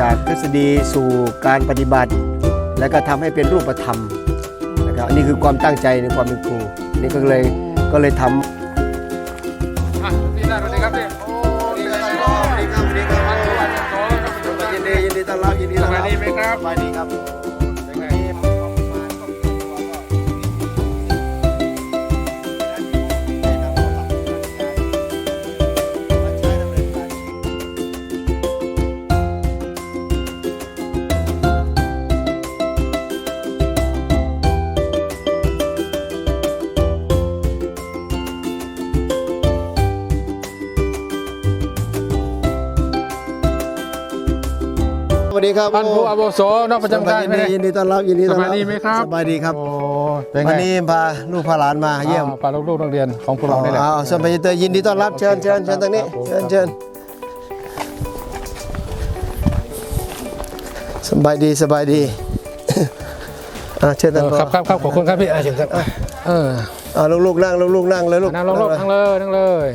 จากทฤษฎีสู่การปฏิบัติ และก็ทำให้เป็นรูปธรรมนะครับอันนี้คือความตั้งใจในความเป็นครูนี่ก็เลยก็เลยทำ วัสดีครับท่านผู้อาวุโสนอกประจำการยินดียินดีต้อนรับยินดีต้อนรับสบายดีไหมครับสบายดีครับโอ้เป็นไงวันนี้พาลูกพาหลานมาเยี่ยมอ่าปลาลูกๆนักเรียนของพวกเรานี่แหละอ๋อสบายดียินดีต้อนรับเชิญเชิญเชิญทางนี้ครับผมเชิญเชิญสบายดีสบายดีอ่าเชิญเอท่านอพ่อครับครับครับขอบคุณครับพี่อะเชิญครับเอออ่าลูกๆนั่งลูกๆนั่งเลยลูกนั่งลงลูกนั่งเลยนั่งเลย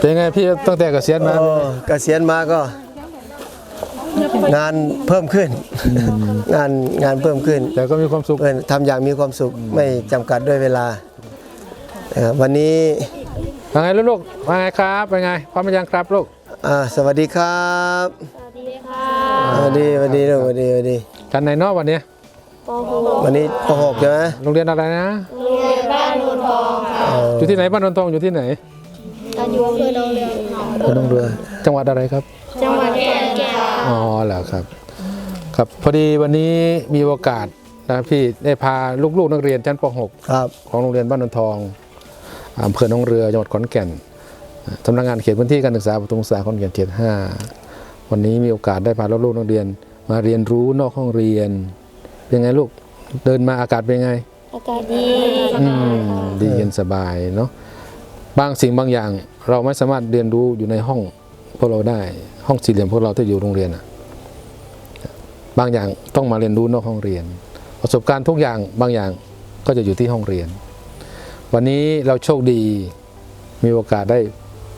เป็นไงพี่ตั้งแต่เกษียณมาโอ้เกษียณมาก็ งานเพิ่มขึ้น งานงานเพิ่มขึ้นแต่ก็มีความสุขเพื่อนทำอย่างมีความสุขไม่จำกัดด้วยเวลานะครับวันนี้ว่าไงลูกๆว่าไงครับเป็นไงพร้อมหรือยังครับลูกอ่าสวัสดีครับสวัสดีค่ะสวัสดีสวัสดีลูกสวัสดีสวัสดีกันไหนเนอกวันนี้วันนี้ป .6 ใช่ไหมโรงเรียนอะไรนะเอออยู่ที่ไหนบ้านนนทองอยู่ที่ไหนต อนอยู่อำเภอหนองเรือค่ะคุณต้องเรือ จังหวัดอะไรครับ จังหวัดขอนแก่นอ๋อเหรอครับ ครับ พอดีวันนี้มีโอกาสนะพี่ได้พาลูกๆนักเรียนชั้นปครับ .6 ของโรงเรียนบ้านนนทองอำเภอหนองเรือจังหวัดขอนแก่นสำนักงานเขตพื้นที่การศึกษาปฐมศึกษาขอนแก่นเขต5วันนี้มีโอกาสได้พาลูกๆนักเรียน มาเรียนรู้นอกห้องเรียน เป็นไงลูกเดินมาอากาศเป็นไงอากาศดีอืมดีเย็นสบายเนาะ บางสิ่งบางอย่าง เราไม่สามารถเรียนรู้อยู่ในห้องพวกเราได้ห้องสี่เหลี่ยมพวกเราที่อยู่โรงเรียนอะบางอย่างต้องมาเรียนรู้นอกห้องเรียน ประสบการณ์ทุกอย่างบางอย่างก็จะอยู่ที่ห้องเรียน วันนี้เราโชคดีมีโอกาสได้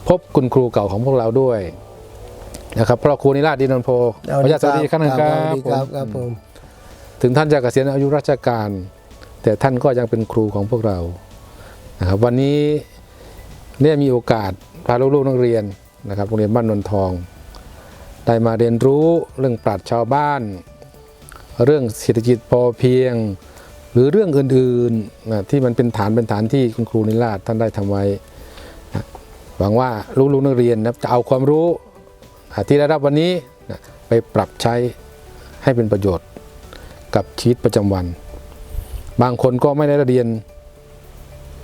พบคุณครูเก่าของพวกเราด้วยนะครับเพราะครูนิราชดินนท์โพขออนุญาตสวัสดีอีกครั้งหนึงครัสวัสดีครับบครับผมถึงท่านจะเกษียณอายุราชการ แต่ท่านก็ยังเป็นครูของพวกเรานะครับวันนี้ เนี่ยมีโอกาสพาลูกๆนักเรียนนะครับโรงเรียนบ้านนนทอง ได้มาเรียนรู้เรื่องปราชญ์ชาวบ้าน เรื่องเศรษฐกิจพอเพียง หรือเรื่องอื่นๆนะที่มันเป็นฐานเป็นฐานที่คุณครูนิราชท่านได้ทำไว้นะหวังว่าลูกๆนักเรียนนะจะเอาความรู้ที่ได้รับวันนี้นะไปปรับใช้ให้เป็นประโยชน์กับชีวิตประจำวัน บางคนก็ไม่ได้เรียน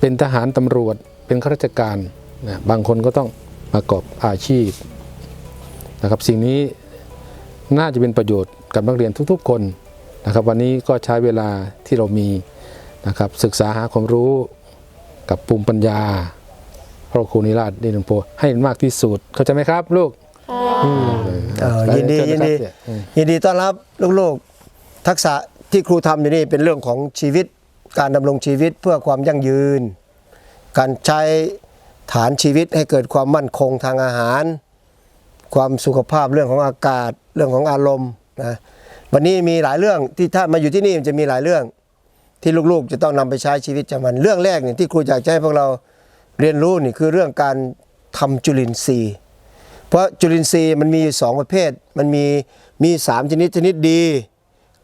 เป็นทหารตำรวจ เป็นข้าราชการนะบางคนก็ต้องประกอบอาชีพนะครับ สิ่งนี้น่าจะเป็นประโยชน์กับนักเรียนทุกๆคนนะครับ วันนี้ก็ใช้เวลาที่เรามีนะครับศึกษาหาความรู้กับภูมิปัญญา พระครูนิราชดินโพให้มากที่สุดเข้าใจไหมครับ ลูกเอ่อยินดีเชิญยินนะดีครับอืมยินดีต้อนรับลูกๆทักษะที่ครูทำอยู่นี่เป็นเรื่องของชีวิตการดำรงชีวิตเพื่อความยั่งยืน การใช้ฐานชีวิตให้เกิดความมั่นคงทางอาหาร ความสุขภาพเรื่องของอากาศเรื่องของอารมณ์นะวันนี้มีหลายเรื่องที่ถ้ามาอยู่ที่นี่มันจะมีหลายเรื่องที่ลูกๆ จะต้องนำไปใช้ชีวิตจำวันเรื่องแรกเนี่ยที่ครูอยากจะให้พวกเราเรียนรู้นี่คือเรื่องการทำจุลินทรีย์ เพราะจุลินทรีย์มันมีอยู่สองประเภท มันมีมีสามชนิดชนิดดี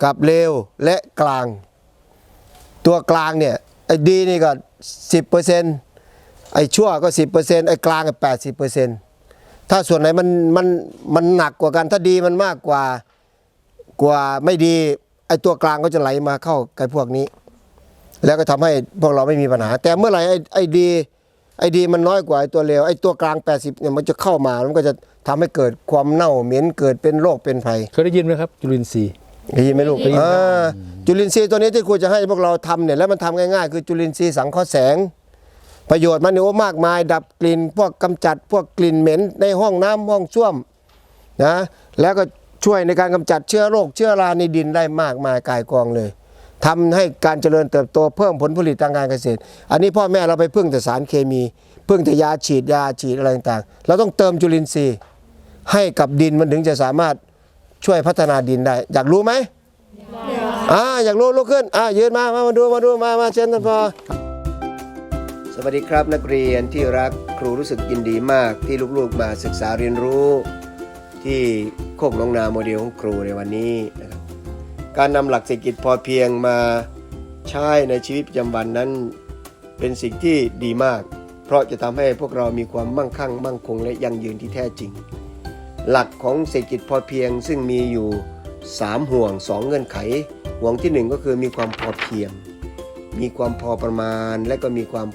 กับเลวและกลาง ตัวกลางเนี่ยไอ้ดีนี่ก็สิบเปอร์เซ็นต์ ไอ้ชั่วก็สิบเปอร์เซ็นต์ไอ้กลางก็แปดสิบเปอร์เซ็นต์ถ้าส่วนไหนมันมันมันหนักกว่ากันถ้าดีมันมากกว่ากว่าไม่ดีไอ้ตัวกลางก็จะไหลมาเข้ากับพวกนี้ แล้วก็ทำให้พวกเราไม่มีปัญหา แต่เมื่อไหร่ไอ้ไอ้ดีไอ้ดีมันน้อยกว่าไอ้ตัวเลวไอ้ตัวกลาง 80เนี่ยมันจะเข้ามามันก็จะทำให้เกิดความเน่าเหม็นเกิดเป็นโรคเป็นภัยเคยได้ยินไหมครับ จุลินทรีย์ได้ยินไหมลูกอ่าจุลินทรีย์ตัวนี้ที่ครูจะให้พวกเราทำเนี่ยแล้วมันทำง่ายๆ คือจุลินทรีย์สังเคราะห์แสง ประโยชน์มันเนี่ยโอ้มากมาย ดับกลิ่น พวกกำจัดพวกกลิ่นเหม็นในห้องน้ำห้องส้วมนะแล้วก็ช่วยในการกำจัดเชื้อโรคเชื้อราในดินได้มากมายกายกองเลยทำให้การเจริญเติบโตเพิ่มผลผลิตทางการเกษตร อันนี้พ่อแม่เราไปพึ่งแต่สารเคมี พึ่งแต่ยาฉีดยาฉีดอะไรต่างๆ เราต้องเติมจุลินทรีย์ ให้กับดินมันถึงจะสามารถช่วยพัฒนาดินได้ อยากรู้ไหมอ่าอยากรู้ลุกขึ้นอ่ายืนมามามาดูมาดูมามาเชิญท่านพอ สวัสดีครับนักเรียนที่รักครูรู้สึกยินดีมากที่ลูกๆมาศึกษาเรียนรู้ ที่โคกหนองนาโมเดลของครูในวันนี้นะครับการนำหลักเศรษฐกิจพอเพียงมาใช้ในชีวิตประจำวันนั้น เป็นสิ่งที่ดีมาก เพราะจะทำให้พวกเรามีความมั่งคั่ง มั่งคงและยั่งยืนที่แท้จริง หลักของเศรษฐกิจพอเพียงซึ่งมีอยู่ 3 ห่วง 2 เงื่อนไข ห่วงทีหนึ่1 ก็คือมีความพอเพียง มีความพอประมาณและก็มีความ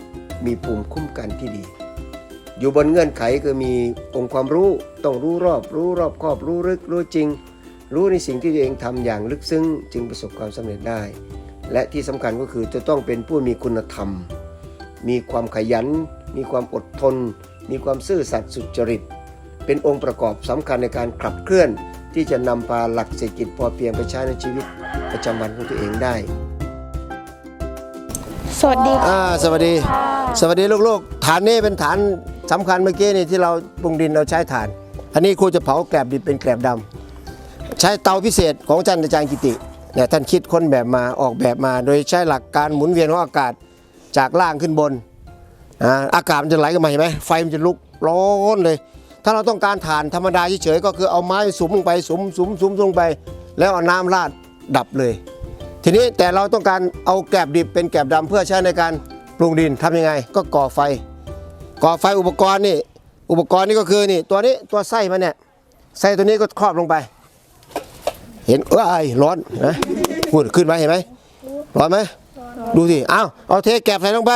มีภูมิคุ้มกันที่ดี อยู่บนเงื่อนไขคือมีองค์ความรู้ต้องรู้รอบรู้รอบครอบรู้ลึกรู้จริง รู้ในสิ่งที่ตัวเองทำอย่างลึกซึ้งจึงประสบความสำเร็จได้ และที่สำคัญก็คือจะต้องเป็นผู้มีคุณธรรม มีความขยัน มีความอดทน มีความซื่อสัตย์สุจริต เป็นองค์ประกอบสำคัญในการขับเคลื่อนที่จะนำพาหลักเศรษฐกิจพอเพียงไปใช้ในชีวิตประจำวันของตัวเองได้ สวัสดีอ่าสวัสดี สวัสดีลูกๆ ฐานนี้เป็นฐานสำคัญเมื่อกี้นี่ที่เราปรุงดินเราใช้ฐาน อันนี้ครูจะเผาแกลบดิบเป็นแกลบดำใช้เตาพิเศษของท่านอาจารย์กิติเนี่ยท่านคิดค้นแบบมาออกแบบมา โดยใช้หลักการหมุนเวียนของอากาศจากล่างขึ้นบนอ่าอากาศมันจะไหลกันมาเห็นไหมไฟมันจะลุกร้อนเลย ถ้าเราต้องการฐานธรรมดาเฉยๆก็คือเอาไม้สุมลงไปสุมสุมสุมลงไป แล้วเอาน้ำราดดับเลย ทีนี้แต่เราต้องการเอาแกลบดิบเป็นแกลบดำเพื่อใช้ในการปรุงดินทำยังไง ก็ก่อไฟ ก่อไฟอุปกรณ์นี่ อุปกรณ์นี่ก็คือนี่ตัวนี้ตัวไส้มันเนี่ยไส้ตัวนี้ก็ครอบลงไป เห็นเอ้ยร้อนนะขึ้นมาเห็นไหมร้อนไหมดูสิอ้าวเอาเทแกลบใส่ลงไป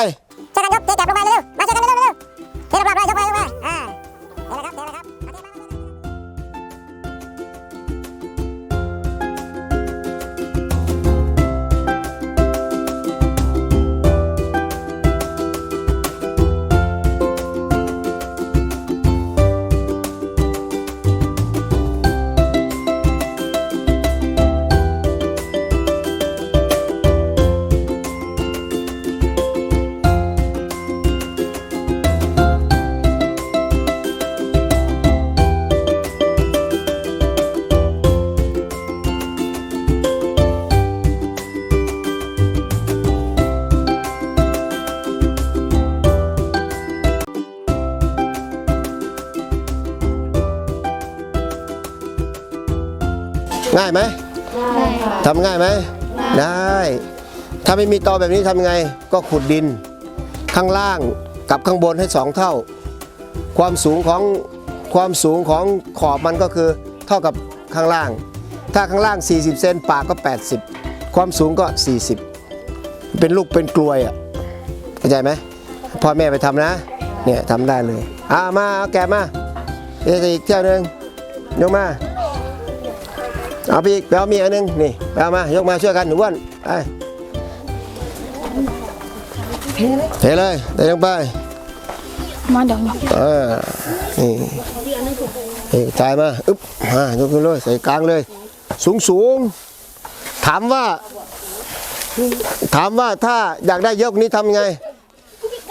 ง่ายไหมทำง่ายไหมได้ ถ้าไม่มีตอแบบนี้ทำยังไง ก็ขุดดิน ข้างล่างกับข้างบนให้สองเท่า ความสูงของความสูงของขอบมันก็คือเท่ากับข้างล่าง ถ้าข้างล่าง 40 เซนปากก็ 80 ความสูงก็ 40 เป็นลูกเป็นกลวยอะเข้าใจไหมพ่อแม่ไปทำนะเนี่ยทำได้เลยอ่ามาเอาแกะมาเดี๋ยวอีกเที่ยวหนึงยกมา เอาไปอีกไปเอามีอันหนึงนี่ไปเอามายกมาช่วยกันหนูอ้วนไปเทเลยเทลงไปมาเดี๋ยวยกเออนี่นี่จ่ายมาอึ๊บมายกขึ้นเลยใส่กลางเลย สูงสูงถามว่า ถามว่าถ้าอยากได้เยอะกว่านี้ทำยังไง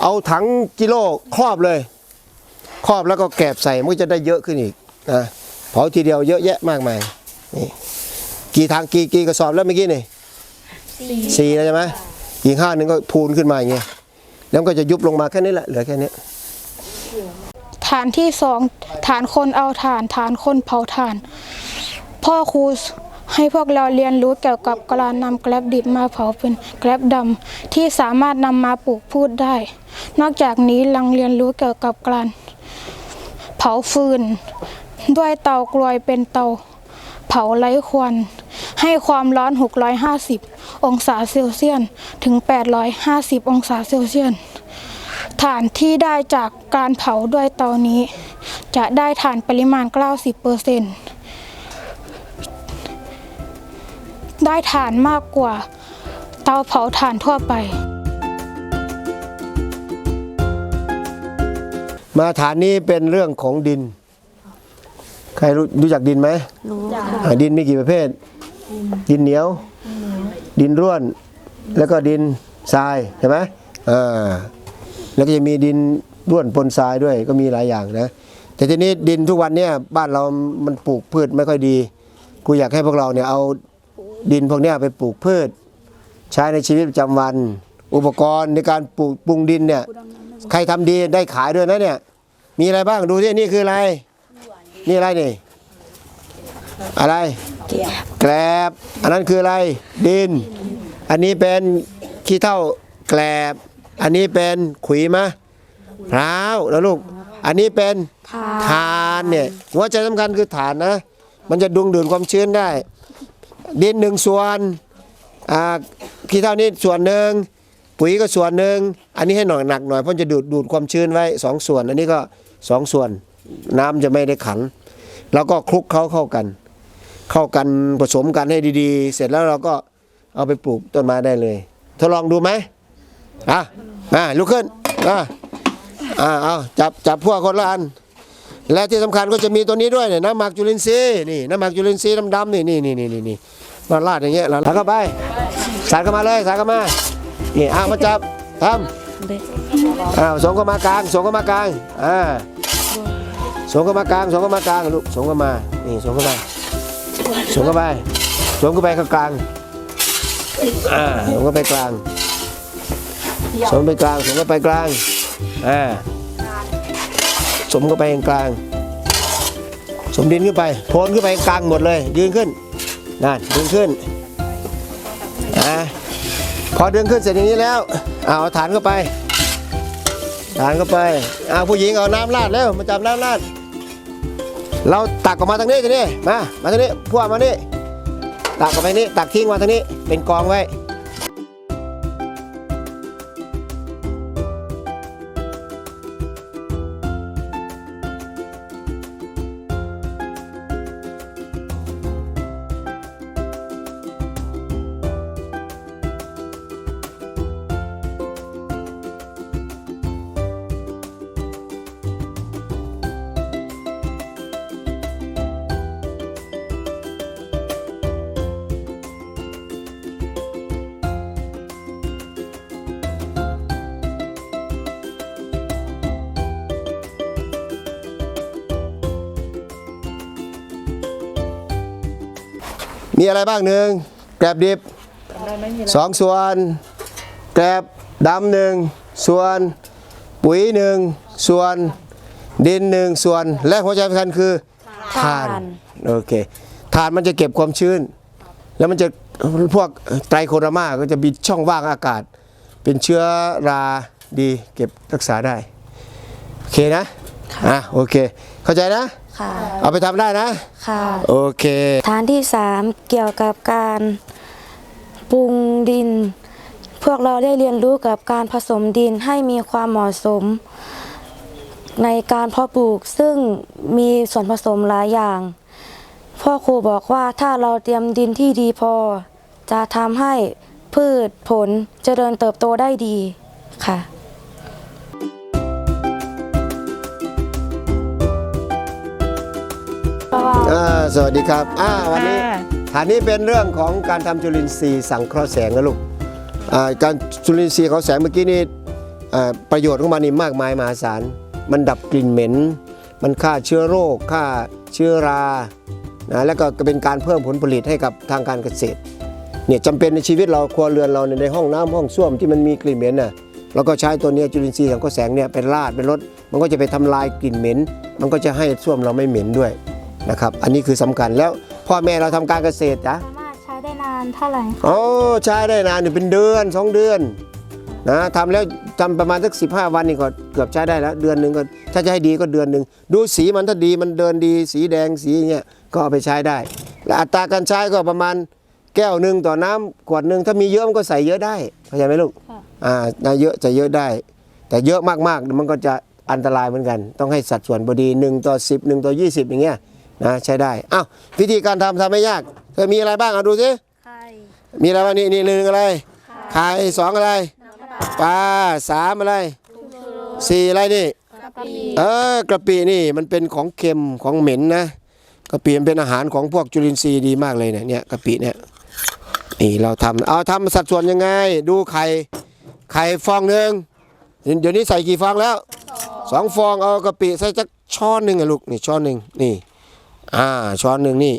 เอาถังกิโลครอบเลย ครอบแล้วก็แกบใส่มันก็จะได้เยอะขึ้นอีกนะเผาทีเดียวเยอะแยะมากมายนี่ กี่ทางกี่กี่กระสอบแล้วเมื่อกี้นี่สี่แล้วใช่ไหมอีกห้าหนึ่งก็พูนขึ้นมาอย่างเงี้ยแล้วมันก็จะยุบลงมาแค่นี้แหละเหลือแค่นี้ฐานที่สองฐานคนเอาฐานฐานคนเผาฐาน พ่อครูให้พวกเราเรียนรู้เกี่ยวกับการนำแกลบดิบมาเผาเป็นแกลบดำที่สามารถนำมาปลูกพืชได้ นอกจากนี้ยังเรียนรู้เกี่ยวกับการเผาฟืน ด้วยเตากลวยเป็นเตา เผาไร้ควัน ให้ความร้อน 650 องศาเซลเซียสถึง 850 องศาเซลเซียสถ่านที่ได้จากการเผาด้วยเตานี้ จะได้ถ่านปริมาณ 90%ได้ถ่านมากกว่าเตาเผาถ่านทั่วไปมาฐานนี้เป็นเรื่องของดิน ใครรู้รู้จักดินไหมรู้จักดินมีกี่ประเภท ดินเหนียว ดินร่วน แล้วก็ดินทรายใช่ไหมอ่าแล้วก็จะมีดินด้วนปนทรายด้วยก็มีหลายอย่างนะ แต่ทีนี้ดินทุกวันเนี่ยบ้านเรามันปลูกพืชไม่ค่อยดีกูอยากให้พวกเราเนี่ยเอาดินพวกเนี้ยไปปลูกพืช ใช้ในชีวิตประจำวัน อุปกรณ์ในการปลูกปรุงดินเนี่ยใครทำดีได้ขายด้วยนะเนี่ย มีอะไรบ้างดูที่นี่คืออะไร นี่อะไรนี่ อะไรแกลบ อันนั้นคืออะไร ดิน อันนี้เป็นขี้เท่าแกลบ อันนี้เป็นขุยมะพร้าวแล้วลูก อันนี้เป็นทานเนี่ยหัวใจสำคัญคือฐานนะ มันจะดึงดูดความชื้นได้ ดินหนึ่งส่วนอ่าขี้เท่านี้ส่วนหนึ่งปุ๋ยก็ส่วนหนึ่งอันนี้ให้หน่อยหนักหน่อยเพราะจะดูดดูดความชื้นไว้สองส่วน อันนี้ก็สองส่วน น้ำจะไม่ได้ขัง แล้วก็คลุกเขาเข้ากัน เข้ากันผสมกันให้ดีๆ เสร็จแล้วเราก็เอาไปปลูกต้นไม้ได้เลยทดลองดูไหมอะอะลุกขึ้นอะอะเอาจับจับพวกคนละอัน และที่สำคัญก็จะมีตัวนี้ด้วยเนี่ยน้ำหมักจุลินทรีย์นี่น้ำหมักจุลินทรีย์ดำๆนี่นี่นี่นี่นี่นี่มาลาดอย่างเงี้ยแล้วเข้าไปสาดเข้ามาเลยสาดเข้ามานี่อะมาจับทำอ้าวส่งเข้ามากลางส่งเข้ามากลางอ่าส่งเข้ามากลางส่งเข้ามากลางลูกส่งเข้ามานี่ส่งเข้ามา สวมเข้าไปสวมเข้าไปกลางอ่าสวมเข้าไปกลางสวมไปกลางสวมเข้าไปกลางอ่าสวมเข้าไปกลางสมดินขึ้นไปโพนขึ้นไปกลางหมดเลย ยืนขึ้นนั่นดึงขึ้นอ่าพอดึงขึ้นเสร็จอย่างนี้แล้วเอาเอาฐานเข้าไปฐานเข้าไปเอาผู้หญิงเอาน้ำราดแล้วมาจับน้ำราด เราตักออกมาทางนี้ทีนี้มา มาทางนี้พวกมานี่ตักออกไปนี่ตักทิ้งมาทางนี้ เป็นกองไว้ มีอะไรบ้างหนึ่งแกลบดิบสองส่วน แกลบดำหนึ่งส่วน ปุ๋ยหนึ่งส่วน ดินหนึ่งส่วน และหัวใจสำคัญคือถ่านโอเคถ่านมันจะเก็บความชื้น แล้วมันจะพวกไตรโคโรมาก็จะมีช่องว่างอากาศ เป็นเชื้อราดีเก็บรักษาได้ โอเคนะ อะโอเค เข้าใจนะ ค่ะ เอาไปทำได้นะ ค่ะ โอเค ฐานที่ 3 เกี่ยวกับการปรุงดิน พวกเราได้เรียนรู้กับการผสมดินให้มีความเหมาะสม ในการเพาะปลูกซึ่งมีส่วนผสมหลายอย่าง พ่อครูบอกว่าถ้าเราเตรียมดินที่ดีพอ จะทำให้พืชผลเจริญเติบโตได้ดีค่ะ อ่าสวัสดีครับอ่าวันนี้ฐานนี้เป็นเรื่องของการทำจุลินทรีย์สังเคราะห์แสงนะลูกอ่าการจุลินทรีย์เขาแสงเมื่อกี้นี่อ่าประโยชน์ของมันนี่มากมายมหาศาล มันดับกลิ่นเหม็น มันฆ่าเชื้อโรคฆ่าเชื้อรานะแล้วก็เป็นการเพิ่มผลผลิตให้กับทางการเกษตรเนี่ยจำเป็นในชีวิตเราครัวเรือนเราเนี่ยในห้องน้ำห้องส้วมที่มันมีกลิ่นเหม็นน่ะเราก็ใช้ตัวเนี้ยจุลินทรีย์สังเคราะห์แสงเนี่ยเป็นราดเป็นรถมันก็จะไปทำลายกลิ่นเหม็น มันก็จะให้ส้วมเราไม่เหม็นด้วย นะครับ อันนี้คือสำคัญแล้วพ่อแม่เราทำการเกษตรจ้ะสามารถใช้ได้นานเท่าไหร่โอ้ใช้ได้นานอยู่เป็นเดือนสองเดือนนะทำแล้วทำประมาณสักสิวันนี่ก็เกือบใช้ได้แล้ว เดือนหนึ่งก็ถ้าจะให้ดีก็เดือนหนึ่งดูสีมันถ้าดีมันเดินดีสีแดงสีอย่างเงี้ยก็เอาไปใช้ได้ และอัตราการใช้ก็ประมาณแก้วหนึ่งต่อน้ำขวดหนึ่งถ้ามีเยอะมันก็ใส่เยอะได้เข้าใจไหมลูกอ่าน่าเยอะจะเยอะได้ แต่เยอะมากๆมันก็จะอันตรายเหมือนกัน ต้องให้สัดส่วนพอดี1ต่อ10 1ต่อ20 อย่างเงี้ย นะใช้ได้อ้าววิธีการทำทำไม่ยากเธอมีอะไรบ้างเอาดูสิมีอะไรบ้างนี่นี่หนึ่งอะไรไข่สองอะไรปลาสามอะไรสี่อะไรนี่เออกระปินี่มันเป็นของเค็มของเหม็นนะกะปิมันเป็นอาหารของพวกจุลินทรีย์ดีมากเลยเนี่ยเนี่ยกะปิเนี่ยนี่เราทำเอาทำสัดส่วนยังไง ดูไข่ไข่ฟองหนึ่งเดี๋ยวนี้ใส่กี่ฟองแล้วสองฟองเอากะปิใส่จักช้อนหนึ่งอะลูกนี่ช้อนหนึ่งนี่ อ่าช้อนหนึ่งนี่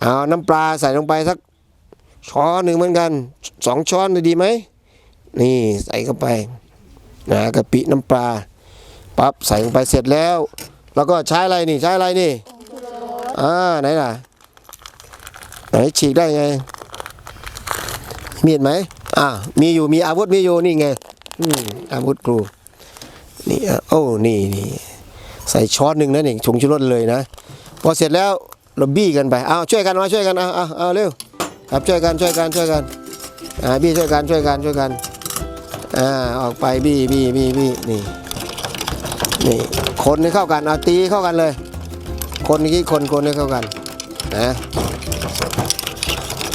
เอาน้ำปลาใส่ลงไปสักช้อนหนึ่งเหมือนกันสองช้อนดีไหมนี่ใส่เข้าไปนะกะปิน้ำปลาปั๊บใส่ลงไปเสร็จแล้ว แล้วก็ใช้อะไรนี่ใช้อะไรนี่อ่าไหนล่ะไหนฉีกได้ไง มีดไหมอ่ามีอยู่มีอาวุธมีอยู่นี่ไงอืมอาวุธครูนี่โอ้นี่นี่ใส่ช้อนหนึ่งนะนี่ผงชูรสเลยนะ พอเสร็จแล้วเราบี้กันไปเอาช่วยกันมาช่วยกันเอาเอาเอาเร็วครับช่วยกันช่วยกันช่วยกันอ่าบี้ช่วยกันช่วยกันช่วยกันอ่าออกไปบี้บี้บี้บี้นี่นี่คนให้เข้ากันเอาตีเข้ากันเลย คนนี้คนคนให้เข้ากันนะ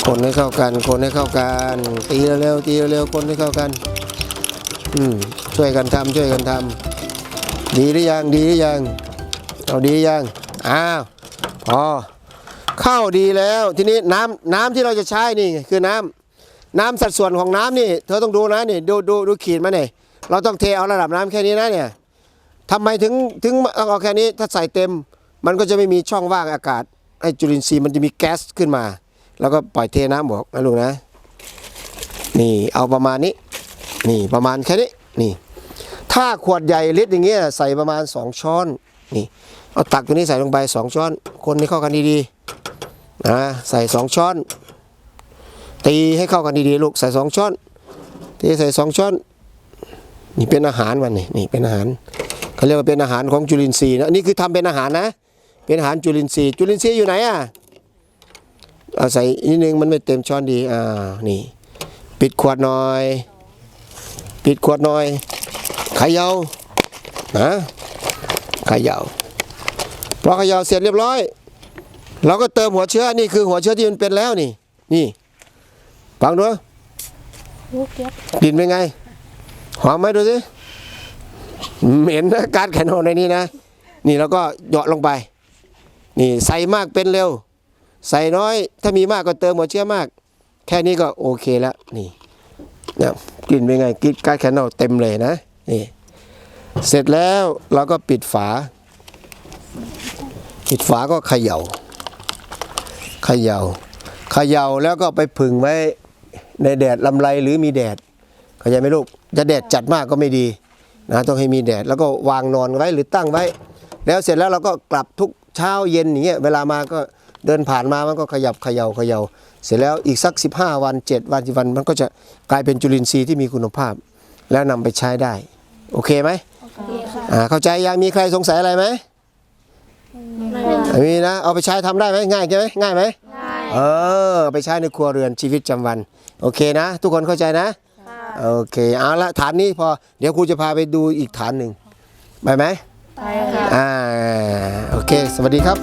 คนให้เข้ากัน คนให้เข้ากันตีเร็วๆตีเร็วๆคนให้เข้ากันอืมช่วยกันทำช่วยกันทำดีหรือยังดีหรือยังเอาดียังอ้าว พอเข้าดีแล้วทีนี้น้ำน้ำที่เราจะใช้นี่คือน้ำน้ำสัดส่วนของน้ำนี่ เธอต้องดูนะนี่ดูดูดูขีดมาเนี่ยเราต้องเทเอาระดับน้ำแค่นี้นะเนี่ยทำไมถึงถึงต้องเอาแค่นี้ถ้าใส่เต็ม มันก็จะไม่มีช่องว่างอากาศไอจุลินทรีย์มันจะมีแก๊สขึ้นมา แล้วก็ปล่อยเทน้ำบอกนะลูกนะ นี่เอาประมาณนี้ นี่ประมาณแค่นี้นี่ ถ้าขวดใหญ่ลิตรอย่างเงี้ยใส่ประมาณ 2 ช้อนนี่ เอาตักตัวนี้ใส่ลงไป2ช้อน คนให้เข้ากันดีๆนะใส่2ช้อน ตีให้เข้ากันดีๆลูกใส่2ช้อนตีใส่2ช้อน นี่เป็นอาหารมันนี่นี่เป็นอาหารเขาเรียกว่าเป็นอาหารของจุลินทรีย์นะอันนี้คือทำเป็นอาหารนะ เป็นอาหารจุลินทรีย์จุลินทรีย์อยู่ไหนอะเอาใส่นิดนึงมันไม่เต็มช้อนดีอ่านี่ ปิดขวดหน่อย ปิดขวดหน่อยขยานะเขยา พอเขย่าเสร็จเรียบร้อย เราก็เติมหัวเชื้อนี่คือหัวเชื้อที่มันเป็นแล้วนี่ นี่ฟังดูกลิ่นเป็นไง หอมไหมดูสิเหม็นนะการแขนหอในนี้นะ นี่แล้วก็เหยาะลงไป นี่ใส่มากเป็นเร็ว ใส่น้อย ถ้ามีมากก็เติมหัวเชื้อมาก แค่นี้ก็โอเคแล้วนี่นี่กลิ่นเป็นไงกลิ่นการแคนนอลเต็มเลยนะนี่ เสร็จแล้วเราก็ปิดฝา ปิดฝาก็เขย่าเขย่าเขย่าแล้วก็ไปผึ่งไว้ในแดดลำไรหรือมีแดดเข้าใจไหมลูกจะแดดจัดมากก็ไม่ดีนะต้องให้มีแดดแล้วก็วางนอนไว้หรือตั้งไว้ แล้วเสร็จแล้วเราก็กลับทุกเช้าเย็นอย่างเงี้ยเวลามาก็เดินผ่านมามันก็ขยับเขย่าเขย่าเสร็จแล้วอีกสัก 15 วัน 7 วัน10วัน มันก็จะกลายเป็นจุลินทรีย์ที่มีคุณภาพ แล้วนำไปใช้ได้ โอเคไหมอ่าเข้าใจยังมีใครสงสัยอะไรไหม ม่มีนะ เอาไปใช้ทำได้ไหมง่ายใช่ไหมง่ายไหมง่ายเออไปใช้ในครัวเรือนชีวิตประจำวัน โอเคนะ ทุกคนเข้าใจนะโอเคเอาละฐานนี้พอเดี๋ยวครูจะพาไปดูอีกฐานหนึ่งไปไหมไปค่ะอ่าโอเค สวัสดีครับ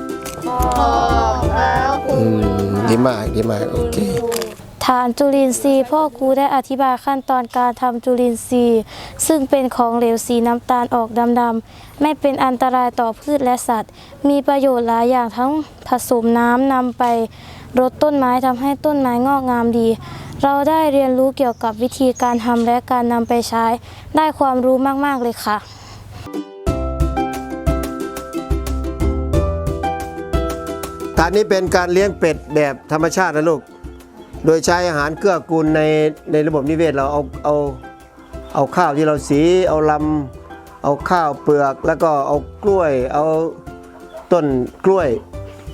อืมดีมากดีมากโอเค ฐานจุลินทรีย์พ่อครูได้อธิบายขั้นตอนการทำจุลินทรีย์ ซึ่งเป็นของเหลวสีน้ำตาลออกดำๆ ไม่เป็นอันตรายต่อพืชและสัตว์ มีประโยชน์หลายอย่างทั้งผสมน้ำนำไปรดต้นไม้ทำให้ต้นไม้งอกงามดี เราได้เรียนรู้เกี่ยวกับวิธีการทำและการนำไปใช้ ได้ความรู้มากๆเลยค่ะฐานนี้เป็นการเลี้ยงเป็ดแบบธรรมชาตินะลูก โดยใช้อาหารเกื้อกูลในในระบบนิเวศเราเอาเอาเอาข้าวที่เราสีเอาลำเอาข้าวเปลือกแล้วก็เอากล้วย เอาต้นกล้วย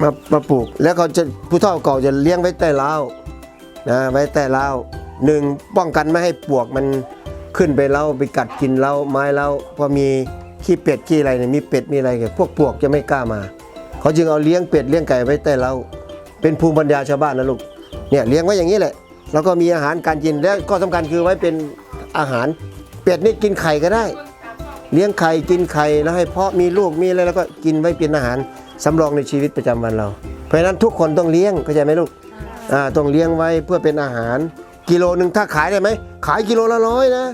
มามาปลูก แล้วเขาจะผู้เฒ่าเก่าจะเลี้ยงไว้ใต้ราวนะไว้ใต้ราวหนึ่งป้องกันไม่ให้ปลวกมันขึ้นไปเล้าไปกัดกินเล้าไม้เล้าพอมีขี้เป็ดขี้อะไรเนี่ยมีเป็ดมีอะไรเนี่ยพวกปลวกจะไม่กล้ามา เขาจึงเอาเลี้ยงเป็ดเลี้ยงไก่ไว้ใต้เล้าเป็นภูมิปัญญาชาวบ้านนะลูก เนี่ยเลี้ยงไว้อย่างนี้แหละ แล้วก็มีอาหารการกินและก็สำคัญคือไว้เป็นอาหารเป็ดนี่กินไข่ก็ได้ เลี้ยงไข่กินไข่แล้วให้เพาะมีลูกมีอะไรแล้วก็กินไว้เป็นอาหารสำรองในชีวิตประจำวันเรา เพราะฉะนั้นทุกคนต้องเลี้ยงเข้าใจไหมลูกอ่าต้องเลี้ยงไว้เพื่อเป็นอาหาร กิโลหนึ่งถ้าขายได้ไหมขายกิโลละร้อยนะ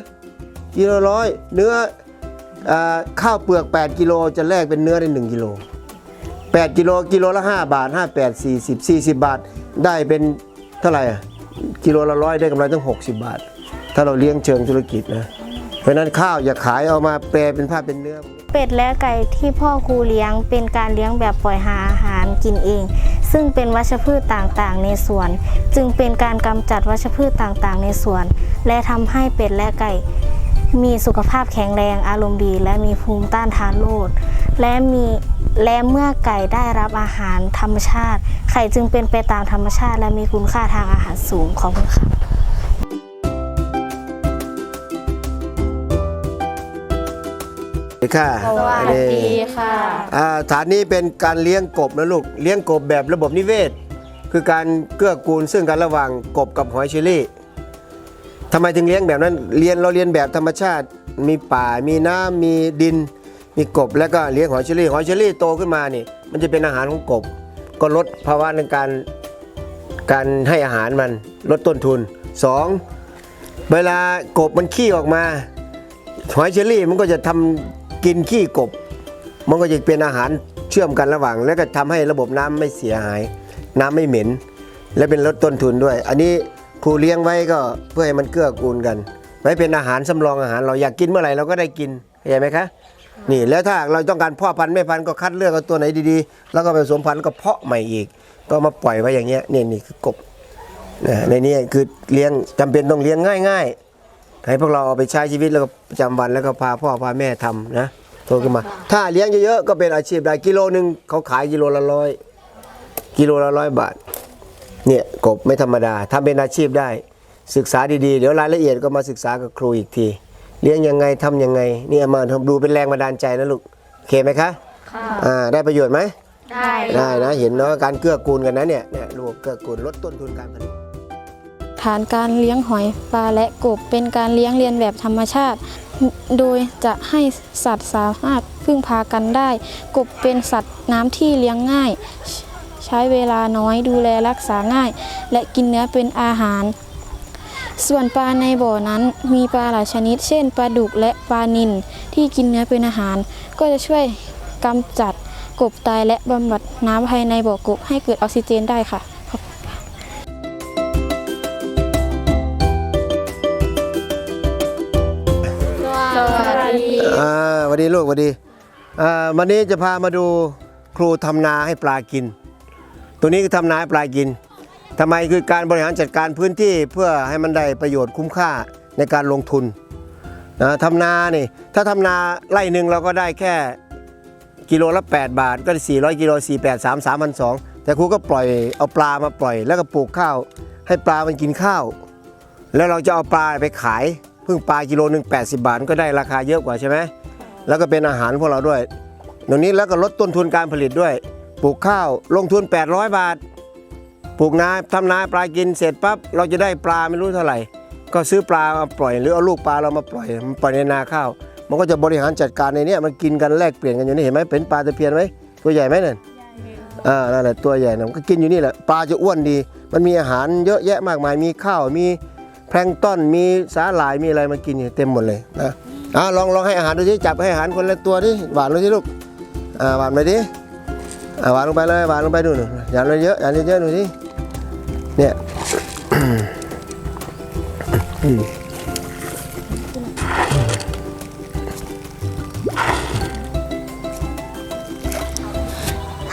กิโลละร้อยเนื้ออ่าข้าวเปลือก 8 กิโลจะแลกเป็นเนื้อได้ 1 กิโล 8 กิโลกิโลละ 5 บาท 5 8 40 40 บาท ได้เป็นเท่าไหร่ะกิโลละร้อยได้กำไรตั้ง 60 บาท ถ้าเราเลี้ยงเชิงธุรกิจนะ เพราะฉะนั้นข้าวอย่าขายเอามาแปลเป็นผ้าเป็นเนื้อ เป็ดและไก่ที่พ่อครูเลี้ยงเป็นการเลี้ยงแบบปล่อยหาอาหารกินเอง ซึ่งเป็นวัชพืชต่างๆ ในสวน จึงเป็นการกำจัดวัชพืชต่างๆ ในสวน และทำให้เป็ดและไก่ มีสุขภาพแข็งแรงอารมณ์ดี และมีภูมิต้านทานโรคและมีและเมื่อไก่ได้รับอาหารธรรมชาติ ไข่จึงเป็นไปตามธรรมชาติ และมีคุณค่าทางอาหารสูงขอบคุณค่ะค่ะสวัสดีค่ะอ่าฐานนี้เป็นการเลี้ยงกบนะลูก เลี้ยงกบแบบระบบนิเวศ คือการเกื้อกูลซึ่งกันระหว่างกบกับหอยเชอรี่ ทำไมถึงเลี้ยงแบบนั้น เรียนเราเรียนแบบธรรมชาติ มีป่า มีน้ำมีดิน มีกบ แล้วก็เลี้ยงหอยเชอรี่ หอยเชอรี่โตขึ้นมานี่ มันจะเป็นอาหารของกบ ก็ลดภาวะในการการให้อาหารมันลดต้นทุนสองเวลากบมันขี้ออกมา หอยเชอรี่มันก็จะทำกินขี้กบ มันก็จะเป็นอาหารเชื่อมกันระหว่าง แล้วก็ทำให้ระบบน้ำไม่เสียหาย น้ำไม่เหม็น และเป็นลดต้นทุนด้วย อันนี้ ครูเลี้ยงไว้ก็เพื่อให้มันเกื้อกูลกัน ไว้เป็นอาหารสำรองอาหารเราอยากกินเมื่อไหร่เราก็ได้กินเข้าใจไหมคะนี่แล้วถ้าเราต้องการพ่อพันธุ์แม่พันธุ์ก็คัดเลือกเอาตัวไหนดีๆ แล้วก็ไปผสมพันธุ์ก็เพาะใหม่อีก ก็มาปล่อยไว้อย่างเงี้ยนี่นี่คือกบนะในนี้คือเลี้ยงจำเป็นต้องเลี้ยงง่ายๆ ให้พวกเราเอาไปใช้ชีวิตแล้วก็ประจำวันแล้วก็พาพ่อพาแม่ทำนะโตขึ้นมา ถ้าเลี้ยงเยอะๆก็เป็นอาชีพได้กิโลหนึ่งเขาขายกิโลละร้อยกิโลละร้อยบาท เนี่ยกบไม่ธรรมดาทำเป็นอาชีพได้ ศึกษาดีๆ เดี๋ยวรายละเอียดก็มาศึกษากับครูอีกที เลี้ยงยังไงทำยังไงเนี่ยมาดูเป็นแรงบันดาลใจนะลูกโอเคไหมคะอ่าได้ประโยชน์ไหมได้ได้นะเห็นเนาะการเกื้อกูลกันนะเนี่ยเนี่ยระบบเกื้อกูลลดต้นทุนการผลิตฐานการเลี้ยงหอยปลาและกบเป็นการเลี้ยงเรียนแบบธรรมชาติ โดยจะให้สัตว์สามารถพึ่งพากันได้ กบเป็นสัตว์น้ำที่เลี้ยงง่าย ใช้เวลาน้อยดูแลรักษาง่าย และกินเนื้อเป็นอาหาร ส่วนปลาในบ่อนั้นมีปลาหลายชนิด เช่นปลาดุกและปลานิลที่กินเนื้อเป็นอาหาร ก็จะช่วยกำจัดกบตายและบำบัดน้ำภายในบ่อกบให้เกิดออกซิเจนได้ค่ะอ่าสวัสดีลูกสวัสดีอ่าวันนี้จะพามาดูครูทำนาให้ปลากิน ตัวนี้คือทำนาปลากินทำไมคือการบริหารจัดการพื้นที่เพื่อให้มันได้ประโยชน์คุ้มค่าในการลงทุนนะทำนานี่ถ้าทำนาไร่หนึ่งเราก็ได้แค่กิโลละ 8 บาท ก็ 400 กิโล 4 8 3 3 2 0 0แต่ครูก็ปล่อยเอาปลามาปล่อย แล้วก็ปลูกข้าว ให้ปลามันกินข้าว แล้วเราจะเอาปลาไปขายเพิ่งปลากิโลหนึ่ง80 บาทก็ได้ราคาเยอะกว่าใช่ไหมแล้วก็เป็นอาหารพวกเราด้วยตรงนี้แล้วก็ลดต้นทุนการผลิตด้วย ปลูกข้าวลงทุน 800 บาท ปลูกนาทำนาปลากินเสร็จปั๊บเราจะได้ปลาไม่รู้เท่าไหร่ ก็ซื้อปลามาปล่อย หรือเอาลูกปลาเรามาปล่อยมันปล่อยในนาข้าว มันก็จะบริหารจัดการในเนี้ยมันกินกันแลกเปลี่ยนกันอยู่นี่เห็นไหมเป็นปลาตะเพียนไหมตัวใหญ่ไหมเนี่ยอ่านั่นแหละตัวใหญ่นะมันก็กินอยู่นี่แหละปลาจะอ้วนดี มันมีอาหารเยอะแยะมากมายมีข้าวมีแพลงก์ต้นมีสาหร่ายมีอะไรมันกินอยู่เต็มหมดเลยนะอ่าลองลองให้อาหารดูสิจับให้อาหารคนละตัวดิหวานลงสิลูกอ่าหวานไปดิ อ่าหวานลงไปเลยหวานลงไปดูหนูอย่าเลยเยอะอย่าเลยเยอะหนูสิเนี่ย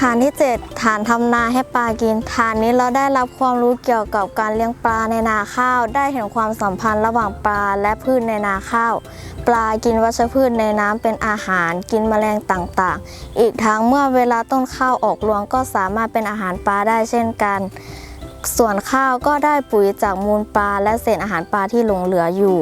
ฐานที่ 7 ฐานทำนาให้ปลากิน ฐานนี้เราได้รับความรู้เกี่ยวกับการเลี้ยงปลาในนาข้าว ได้เห็นความสัมพันธ์ระหว่างปลาและพืชในนาข้าว ปลากินวัชพืชในน้ำเป็นอาหาร กินแมลงต่างๆ อีกทั้งเมื่อเวลาต้นข้าวออกรวงก็สามารถเป็นอาหารปลาได้เช่นกัน ส่วนข้าวก็ได้ปุ๋ยจากมูลปลาและเศษอาหารปลาที่หลงเหลืออยู่